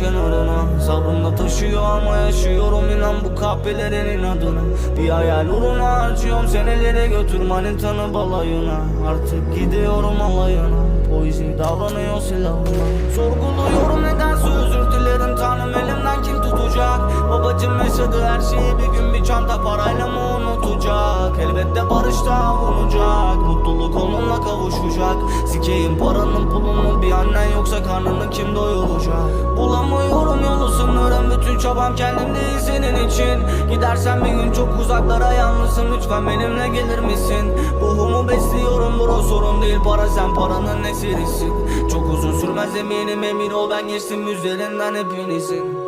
kenarına. Sabrımda taşıyor ama yaşıyorum inan bu kahvelerin inadına. Bir hayal uğruna harcıyorum senelere götür manitanı balayına. Artık gidiyorum alayına. Poezi davranıyor silahına Sorguluyorum nedense özür dilerim. Tanrım elimden kim tutacak? Babacım yaşadığı her şeyi bir gün bir çanta parayla mı unutacak? Elbette barışta avunacak Mutluluk onunla kavuşacak. Sikeyim paranın pulunu bir annen yoksa karnını kim doyuracak bütün çabam kendimde senin için. Gidersen bir gün çok uzaklara yalnızım lütfen benimle gelir misin? Ruhumu besliyorum bro. Sorun değil para sen paranın esirisin. Çok uzun sürmez eminim. Emin ol ben geçtim. Üzerinden hepinizin